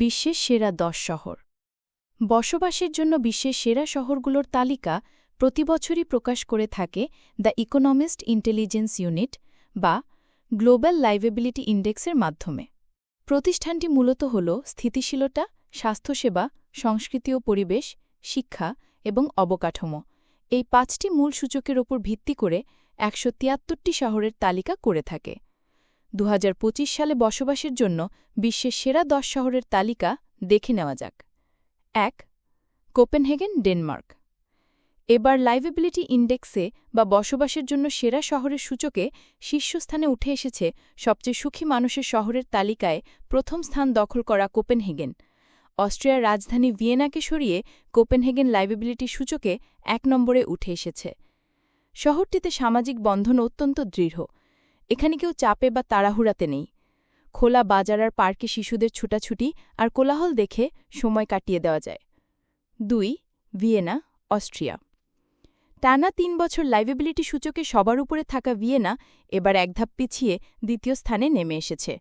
বিশ্বের সেরা দশ শহর। বসবাসের জন্য বিশ্বের সেরা শহরগুলোর তালিকা প্রতি বছরই প্রকাশ করে থাকে দ্য ইকোনমিস্ট ইন্টেলিজেন্স ইউনিট বা গ্লোবাল লাইভেবিলিটি ইন্ডেক্সের মাধ্যমে। প্রতিষ্ঠানটি মূলত হল স্থিতিশীলতা, স্বাস্থ্যসেবা, সংস্কৃতি ও পরিবেশ, শিক্ষা এবং অবকাঠামো। এই পাঁচটি মূল সূচকের ওপর ভিত্তি করে একশো শহরের তালিকা করে থাকে। দু হাজার পঁচিশ সালে বসবাসের জন্য বিশ্বের সেরা দশ শহরের তালিকা দেখে নেওয়া যাক। এক, কোপেনহেগেন, ডেনমার্ক। এবার লাইভেবিলিটি ইন্ডেক্সে বা বসবাসের জন্য সেরা শহরের সূচকে শীর্ষস্থানে উঠে এসেছে সবচেয়ে সুখী মানুষের শহরের তালিকায় প্রথম স্থান দখল করা কোপেনহেগেন। অস্ট্রিয়ার রাজধানী ভিয়েনাকে সরিয়ে কোপেনহেগেন লাইভেবিলিটি সূচকে এক নম্বরে উঠে এসেছে। শহরটিতে সামাজিক বন্ধন অত্যন্ত দৃঢ়। এখানে কেউ চাপে বা তাড়াহুড়াতে নেই। খোলা বাজার আর পার্কে শিশুদের ছুটাছুটি আর কোলাহল দেখে সময় কাটিয়ে দেওয়া যায়। দুই, ভিয়েনা, অস্ট্রিয়া। টানা তিন বছর লাইভেবিলিটি সূচকে সবার উপরে থাকা ভিয়েনা এবার এক ধাপ পিছিয়ে দ্বিতীয় স্থানে নেমে এসেছে।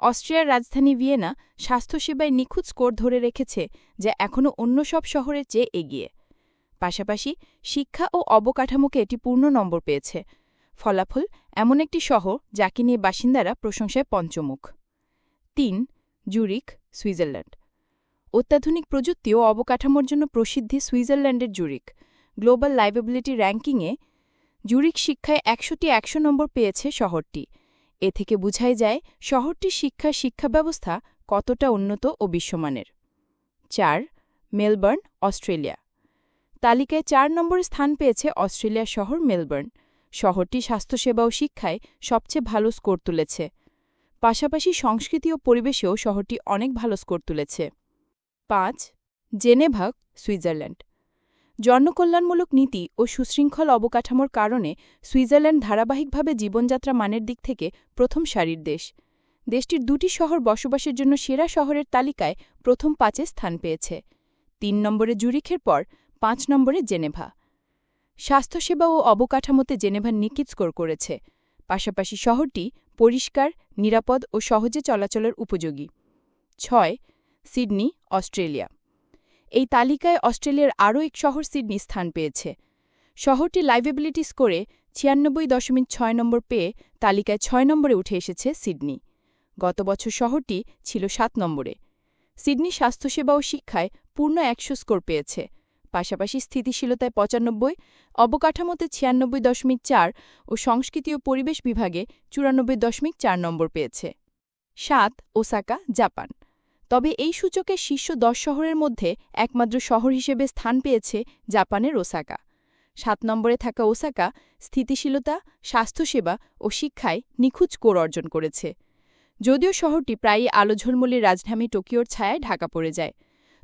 অস্ট্রিয়ার রাজধানী ভিয়েনা স্বাস্থ্যসেবায় নিখুঁত স্কোর ধরে রেখেছে যা এখনও অন্য সব শহরের চেয়ে এগিয়ে। পাশাপাশি শিক্ষা ও অবকাঠামোকে এটি পূর্ণ নম্বর পেয়েছে। ফলাফল এমন একটি শহর যাকে নিয়ে বাসিন্দারা প্রশংসায় পঞ্চমুখ। তিন জুরিক সুইজারল্যান্ড। অত্যাধুনিক প্রযুক্তি ও অবকাঠামোর জন্য প্রসিদ্ধি সুইজারল্যান্ডের জুরিক গ্লোবাল লাইভেবিলিটি র্যাঙ্কিংয়ে জুরিক শিক্ষায় একশোটি একশো নম্বর পেয়েছে শহরটি। এ থেকে বুঝাই যায় শহরটির শিক্ষার শিক্ষা ব্যবস্থা কতটা উন্নত ও বিশ্বমানের। চার, মেলবার্ন, অস্ট্রেলিয়া। তালিকায় চার নম্বরে স্থান পেয়েছে অস্ট্রেলিয়ার শহর মেলবার্ন। শহরটি স্বাস্থ্যসেবা ও শিক্ষায় সবচেয়ে ভালো স্কোর তুলেছে। পাশাপাশি সংস্কৃতি ও পরিবেশেও শহরটি অনেক ভালো স্কোর তুলেছে। পাঁচ, জেনেভা, সুইজারল্যান্ড। জনকল্যাণমূলক নীতি ও সুশৃঙ্খল অবকাঠামোর কারণে সুইজারল্যান্ড ধারাবাহিকভাবে জীবনযাত্রা মানের দিক থেকে প্রথম সারির দেশ। দেশটির দুটি শহর বসবাসের জন্য সেরা শহরের তালিকায় প্রথম পাঁচে স্থান পেয়েছে। তিন নম্বরে জুরিখের পর পাঁচ নম্বরে জেনেভা। স্বাস্থ্যসেবা ও অবকাঠামোতে জেনেভা নিকিত স্কোর করেছে। পাশাপাশি শহরটি পরিষ্কার, নিরাপদ ও সহজে চলাচলের উপযোগী। ছয়, সিডনি, অস্ট্রেলিয়া। এই তালিকায় অস্ট্রেলিয়ার আরও এক শহর সিডনি স্থান পেয়েছে। শহরটি লাইভেবিলিটি স্কোরে ছিয়ানব্বই দশমিক ছয় নম্বর পেয়ে তালিকায় ছয় নম্বরে উঠে এসেছে সিডনি। গত বছর শহরটি ছিল সাত নম্বরে। সিডনি স্বাস্থ্যসেবা ও শিক্ষায় পূর্ণ একশো স্কোর পেয়েছে। পাশাপাশি স্থিতিশীলতায় পঁচানব্বই, অবকাঠামোতে ছিয়ানব্বই দশমিক চার ও সংস্কৃতি ও পরিবেশ বিভাগে চুরানব্বই দশমিক চার নম্বর পেয়েছে। সাত, ওসাকা, জাপান। তবে এই সূচকে শীর্ষ দশ শহরের মধ্যে একমাত্র শহর হিসেবে স্থান পেয়েছে জাপানের ওসাকা। সাত নম্বরে থাকা ওসাকা স্থিতিশীলতা, স্বাস্থ্যসেবা ও শিক্ষায় নিখুঁজ কোর অর্জন করেছে। যদিও শহরটি প্রায়ই আলোঝলমলির রাজধানী টোকিওর ছায়ায় ঢাকা পড়ে যায়।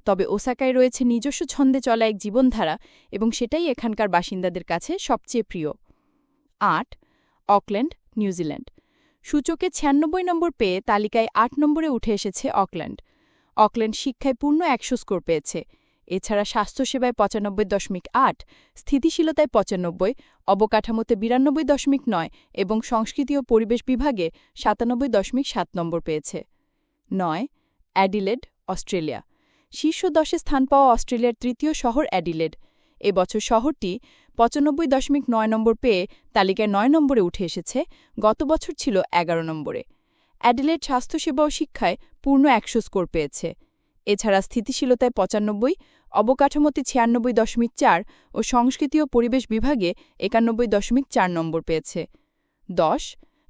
তবে ওসাকায় রয়েছে নিজস্ব ছন্দে চলা এক জীবনধারা এবং সেটাই এখানকার বাসিন্দাদের কাছে সবচেয়ে প্রিয়। আট, অকল্যান্ড নিউজিল্যান্ড সূচকে ছিয়ানব্বই নম্বর পেয়ে তালিকায় আট নম্বরে উঠে এসেছে অকল্যান্ড। অকল্যান্ড শিক্ষায় পূর্ণ একশো স্কোর পেয়েছে। এছাড়া স্বাস্থ্যসেবায় পঁচানব্বই দশমিক আট, স্থিতিশীলতায় পঁচানব্বই, অবকাঠামোতে বিরানব্বই দশমিক নয় এবং সংস্কৃতি ও পরিবেশ বিভাগে সাতানব্বই দশমিক সাত নম্বর পেয়েছে। নয়, অ্যাডিলেড, অস্ট্রেলিয়া। শীর্ষ দশে স্থান পাওয়া অস্ট্রেলিয়ার তৃতীয় শহর অ্যাডিলেড। এবছর শহরটি পঁচানব্বই দশমিক নয় নম্বর পেয়ে তালিকায় নয় নম্বরে উঠে এসেছে, গত বছর ছিল এগারো নম্বরে। অ্যাডিলেড স্বাস্থ্যসেবা ও শিক্ষায় পূর্ণ একশো স্কোর পেয়েছে। এছাড়া স্থিতিশীলতায় পঁচানব্বই, অবকাঠামোতে ছিয়ানব্বই দশমিক চার ও সংস্কৃতি ও পরিবেশ বিভাগে একানব্বই দশমিক চার নম্বর পেয়েছে। দশ,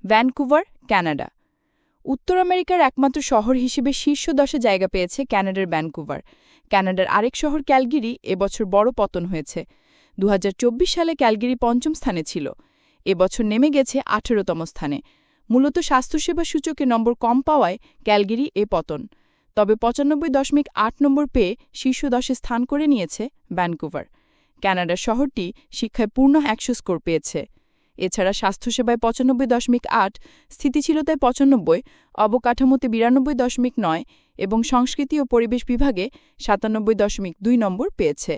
ভ্যানকুভার, ক্যানাডা। উত্তর আমেরিকার একমাত্র শহর হিসেবে শীর্ষ দশে জায়গা পেয়েছে ক্যানাডার ব্যানকুভার ক্যানাডার আরেক শহর ক্যালগিরি, এবছর বড় পতন হয়েছে। দু হাজার চব্বিশ সালে ক্যালগিরি পঞ্চম স্থানে ছিল। এবছর নেমে গেছে আঠেরোতম স্থানে। মূলত স্বাস্থ্যসেবা সূচকে নম্বর কম পাওয়ায় ক্যালগিরি এ পতন। তবে পঁচানব্বই দশমিক আট নম্বর পেয়ে শীর্ষ দশে স্থান করে নিয়েছে ভ্যানকুভার। ক্যানাডার শহরটি শিক্ষায় পূর্ণ একশো স্কোর পেয়েছে। এছাড়া স্বাস্থ্যসেবায় পঁচানব্বই দশমিক আট, স্থিতিশীলতায় পঁচানব্বই, অবকাঠামোতে বিরানব্বই দশমিক নয় এবং সংস্কৃতি ও পরিবেশ বিভাগে সাতানব্বই দশমিক দুই নম্বর পেয়েছে।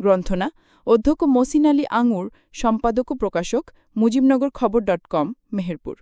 গ্রন্থনা, অধ্যক্ষ মসিন আলী আঙুর, সম্পাদক ও প্রকাশক, মুজিবনগর খবর ডট কম, মেহেরপুর।